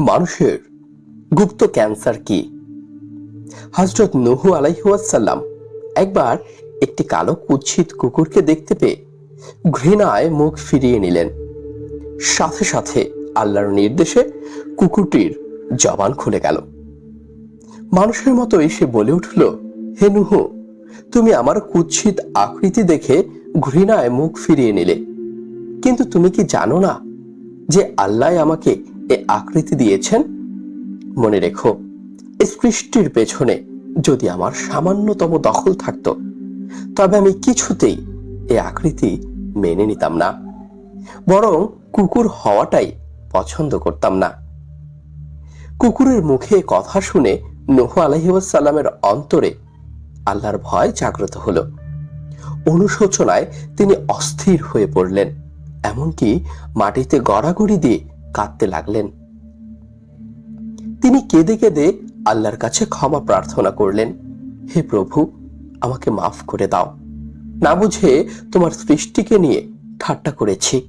মানুষের গুপ্ত ক্যান্সার কি? হজরত নুহু আলাইহাসাল্লাম একবার একটি কালো কুৎসিত কুকুরকে দেখতে পেয়ে ঘৃণায় মুখ ফিরিয়ে নিলেন। সাথে সাথে আল্লাহর নির্দেশে কুকুরটির জবান খুলে গেল। মানুষের মতোই সে বলে উঠল, হে নুহু, তুমি আমার কুৎসিত আকৃতি দেখে ঘৃণায় মুখ ফিরিয়ে নিলে। কিন্তু তুমি কি জানো না যে আল্লাহ আমাকে এ আকৃতি দিয়েছেন? মনে রেখো সৃষ্টির পেছনে যদি আমার সামান্যতম দখল থাকতো, তবে আমি কিছুতেই এ আকৃতি মেনে নিতাম না। বরং কুকুর হওয়াটাই পছন্দ করতাম না। কুকুরের মুখে কথা শুনে নূহ আলহিউসাল্লামের অন্তরে আল্লাহর ভয় জাগ্রত হলো। অনুশোচনায় তিনি অস্থির হয়ে পড়লেন, এমনকি মাটিতে গড়াগড়ি দিয়ে কাঁদতে লাগলেন। তিনি কেঁদে কেঁদে আল্লাহর কাছে ক্ষমা প্রার্থনা করলেন, হে প্রভু, আমাকে মাফ করে দাও। না বুঝে তোমার সৃষ্টিকে নিয়ে ঠাট্টা করেছি।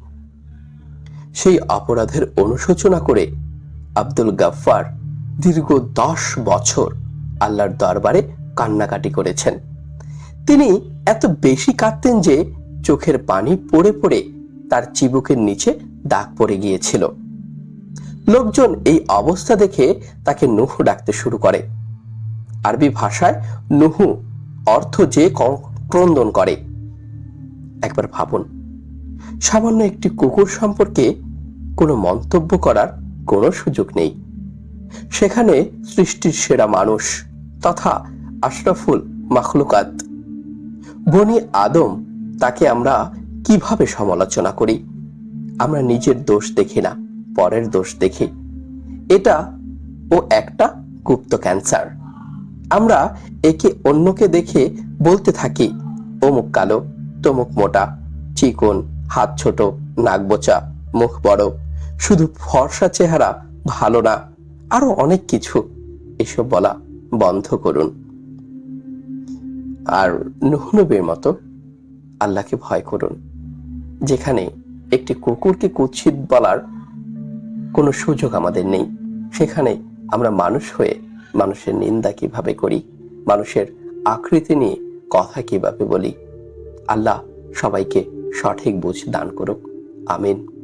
সেই অপরাধের অনুশোচনা করে আব্দুল গাফফার দীর্ঘ দশ বছর আল্লাহর দরবারে কান্নাকাটি করেছেন। তিনি এত বেশি কাঁদতেন যে চোখের পানি পড়ে পড়ে তার চিবুকের নিচে দাগ পড়ে গিয়েছিল। লোকজন এই অবস্থা দেখে তাকে নুহু ডাকতে শুরু করে। আরবি ভাষায় নুহু অর্থ যে ক্রন্দন করে। একবার ভাবুন, সামান্য একটি কুকুর সম্পর্কে কোনো মন্তব্য করার কোনো সুযোগ নেই। সেখানে সৃষ্টির সেরা মানুষ তথা আশরাফুল মাখলুকাত। বনি আদম তাকে আমরা কীভাবে সমালোচনা করি? আমরা নিজের দোষ দেখি না। পরের দোষ দেখি। এটা ও একটা গুপ্ত ক্যান্সার। আমরা একে অন্যকে দেখে বলতে থাকি, অমুক কালো, তমুক মোটা, চিকন, হাত ছোট, নাক বোচা, মুখ বড়, শুধু ফর্সা চেহারা ভালো না, আরও অনেক কিছু। এসব বলা বন্ধ করুন। আর নুহনবীর মতো আল্লাহকে ভয় করুন, যেখানে একটি কুকুরকে কুৎসিত বলার কোনো সুযোগ আমাদের নেই। সেখানে আমরা মানুষ হয়ে মানুষের নিন্দা কীভাবে করি? মানুষের আকৃতি নিয়ে কথা কীভাবে বলি? আল্লাহ সবাইকে সঠিক বুঝ দান করুক। আমিন।